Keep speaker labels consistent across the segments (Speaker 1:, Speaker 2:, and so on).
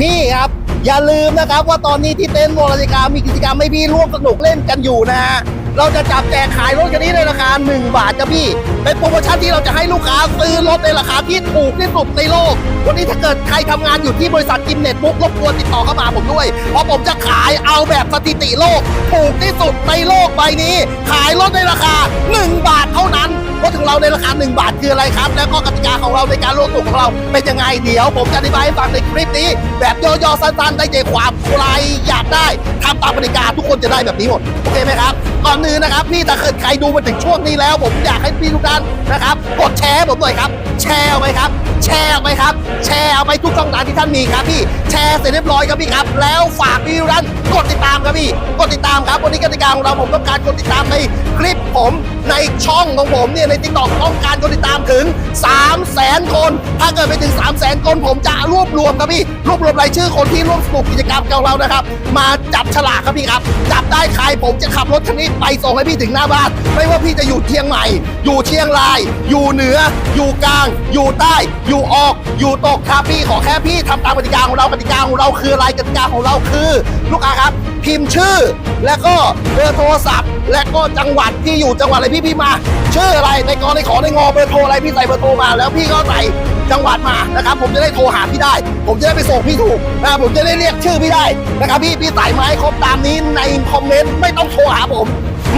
Speaker 1: พี่ครับ อย่าลืมนะครับว่าตอนนี้ที่เต็นท์โมรจิกามีกิจกรรมให้พี่ร่วมสนุกเล่นกันอยู่นะฮะเราจะจับแจกขายรถคันนี้ในราคา 1 บาทจ้ะพี่ เป็นโปรโมชั่นที่เราจะให้ลูกค้าซื้อรถในราคาที่ถูกที่สุดในโลก วันนี้ถ้าเกิดใครทำงานอยู่ที่บริษัทกิมเน็ตบุ๊กรบกวนติดต่อเข้ามาผมด้วย เพราะผมจะขายเอาแบบสถิติโลก ถูกที่สุดในโลกใบนี้ ขายรถในราคา 1 บาทเท่านั้น ถของเราในราคา 1 บาทคืออะไรครับ แล้วก็กติกาของเราในการร่วมสนุกของเราเป็นยังไงเดี๋ยว ผมจะอธิบายให้ฟังในคลิปนี้ แบบย่อๆสั้นๆได้ใจความใครอยากได้ทำตามกติกาทุกคนจะได้แบบนี้หมดโอเคไหมครับก่อนอื่นนะครับพี่ถ้าเกิดใครดูมาถึงช่วงนี้แล้ว ผมอยากให้พี่ทุกท่านนะครับกดแชร์ผมหน่อยครับ แชร์เอาไปครับ แชร์เอาไปครับ แชร์เอาไปทุกช่องทางที่ท่านมีครับพี่ ชร์เสร็จเรียบร้อยครับพี่ครับ แล้วฝากพี่ทุกท่านกดติดตามครับพี่ กดติดตามครับ วันนี้กติกาของเราผมต้องการกดติดตามในคลิปผมในช่องของผมเนี่ยในทิกต็อกต้องการกดติดตามถึง 3 0 0แสนคน ถ้าเกิดไปถึง 3 0 0แสนคนผมจะรวบรวมครับพี่ รวบรวมรายชื่อคนที่ร่วมสนุกกิจกรรมกับเรานะครับ มาจับฉลากครับพี่ครับ จับได้ใครผมจะขับรถคันนี้ไปส่งให้พี่ถึงหน้าบ้าน ไม่ว่าพี่จะอยู่เชียงใหม่ อยู่เชียงราย อยู่เหนือ อยู่กลาง อยู่ใต้ อยู่ออก อยู่ตกครับพี่ขอแค่พี่ทำตามกติกาของเรากติกาของเราคืออะไรกติกาของเราคือ ลูกค้าครับ พิมพ์ชื่อ แล้วก็เบอร์โทรศัพท์ และก็จังหวัดที่อยู่จังหวัดอะไรพี่พี่มาชื่ออะไรในกรในขอในงอเบอร์โทรอะไรพี่ใส่เบอร์โทรมา แล้วพี่ก็ใส่จังหวัดมานะครับ ผมจะได้โทรหาพี่ได้ ผมจะได้ไปส่งพี่ถูกนะผมจะได้เรียกชื่อพี่ได้นะครับพี่พี่ใส่ไม้ครบตามนี้ในคอมเมนต์ไม่ต้องโทรหาผม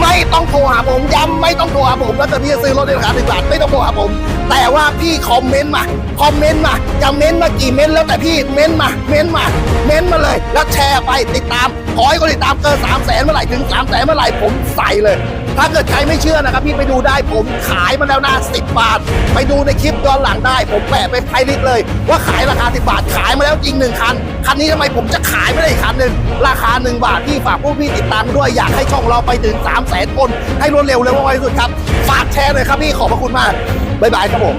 Speaker 1: ไม่ต้องโทรหาผมย้ำไม่ต้องโทรหาผมแล้วแต่พี่จะซื้อรถในราคาหนึ่งบาทไม่ต้องโทรหาผม แต่ว่าพี่คอมเมนต์มาคอมเมนต์มาจะเม้นต์มากี่เม้นต์แล้วแต่พี่เม้นต์มาเม้นต์มาเม้นต์มาเลย แล้วแชร์ไปติดตามขอให้คนติดตามเกิน3 0 0แสนเมื่อไหร่ถึง3 0 0แสนเมื่อไหร่ผมใส่เลย ถ้าเกิดใครไม่เชื่อนะครับ พี่ไปดูได้ผมขายมาแล้วนะ10บบาท ไปดูในคลิปย้อนหลังได้ ผมแปะไปไพลิสเลย ว่าขายราคา10บาท มาแล้วจริงหนึ่งคัน คันนี้ทำไมผมจะขายไม่ได้อีกคันหนึ่งราคา1บาทพี่ฝากพวกพี่ติดตามด้วยอยากให้ช่องเราไปถึง3 0 0แสนคนให้รวดเร็วเร็วไวที่สุดครับ ฝากแชร์เลยครับพี่ขอบพระคุณมากบ๊ายบายครับผม